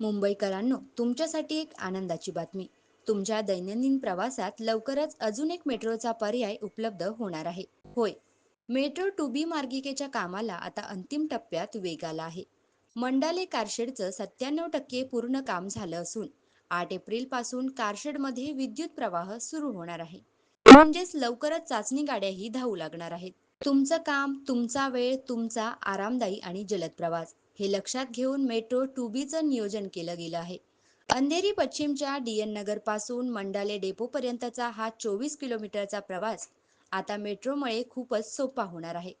मुंबईकरांनो तुमच्यासाठी एक आनंदाची बातमी. तुमच्या दैनंदिन प्रवासात लवकरच अजून एक मेट्रोचा पर्याय उपलब्ध होणार आहे. होय मेट्रो टू बी मार्गिकेच्या कामाला आता अंतिम टप्प्यात वेग आला आहे. मंडाले कारशेडचं सत्त्याण्णव टक्के पूर्ण काम झालं असून आठ एप्रिलपासून कारशेडमध्ये विद्युत प्रवाह सुरू होणार आहे. म्हणजेच लवकरच चाचणी गाड्याही धावू लागणार आहेत. तुमचं काम तुमचा वेळ तुमचा आरामदायी आणि जलद प्रवास हे लक्षात घेऊन मेट्रो टू बीचं नियोजन केलं गेलं आहे. अंधेरी पश्चिमच्या डी एन नगरपासून मंडाले डेपो पर्यंतचा हा चोवीस किलोमीटरचा प्रवास आता मेट्रोमुळे खूपच सोपा होणार आहे.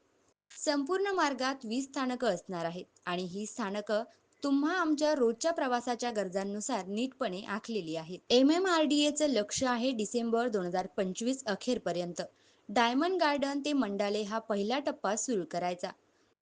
संपूर्ण मार्गात वीस स्थानकं असणार आहेत आणि ही स्थानकं तुम्हा आमच्या रोजच्या प्रवासाच्या गरजांनुसार नीटपणे आखलेली आहेत एम एम आर डी एचं लक्ष आहे डिसेंबर दोन हजार पंचवीस अखेरपर्यंत. डायमंड गार्डन ते मंडाले हा पहिला टप्पा सुरू करायचा.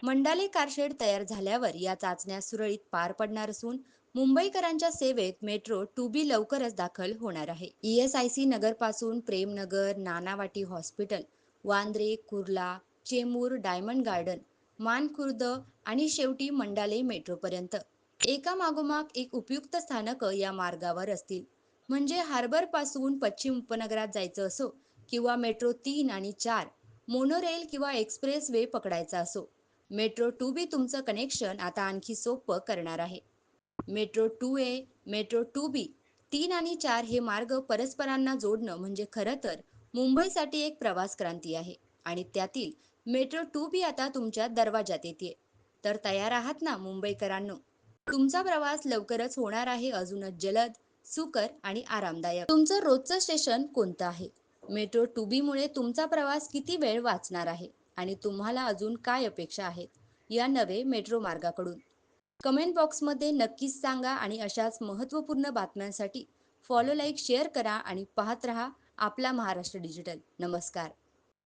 मंडाले कारशेड तयार झाल्यावर या चाचण्या सुरळीत पार पडणार असून मुंबईकरांच्या सेवेत मेट्रो टू बी लवकरच दाखल होणार आहे. E S I C नगरपासून Premnagar Nanavati hospital Bandra Kurla Chembur diamond garden Mankhurd आणि शेवटी मंडाले मेट्रोपर्यंत. एका मागोमाग एक उपयुक्त स्थानक या मार्गावर असतील. म्हणजे हार्बरपासून पश्चिम उपनगरात जायचं असो किंवा मेट्रो तीन आणि चार मोनोरेल किंवा एक्सप्रेस वे पकडायचा असो. मेट्रो टू बी तुमचं कनेक्शन आता आणखी सोपं करणार आहे. Metro two A metro two B तीन आणि चार हे मार्ग परस्परांना जोडणं म्हणजे खरं तर मुंबईसाठी एक प्रवास क्रांती आहे. आणि त्यातील मेट्रो टू बी आता तुमच्या दरवाजात येते. तर तयार आहात ना मुंबईकरांनो? तुमचा प्रवास लवकरच होणार आहे अजूनच जलद सुकर आणि आरामदायक. तुमचं रोजचं स्टेशन कोणतं आहे? मेट्रो टू बी मुळे तुमचा प्रवास किती वेळ वाचणार आहे? आणि तुम्हाला अजून काय अपेक्षा आहेत? या नवे मेट्रो मार्गाकडून. कमेंट बॉक्समध्ये नक्कीच सांगा आणि अशाच महत्त्वपूर्ण बातम्यांसाठी फॉलो लाईक शेअर करा आणि पाहत रहा आपला महाराष्ट्र डिजिटल. नमस्कार.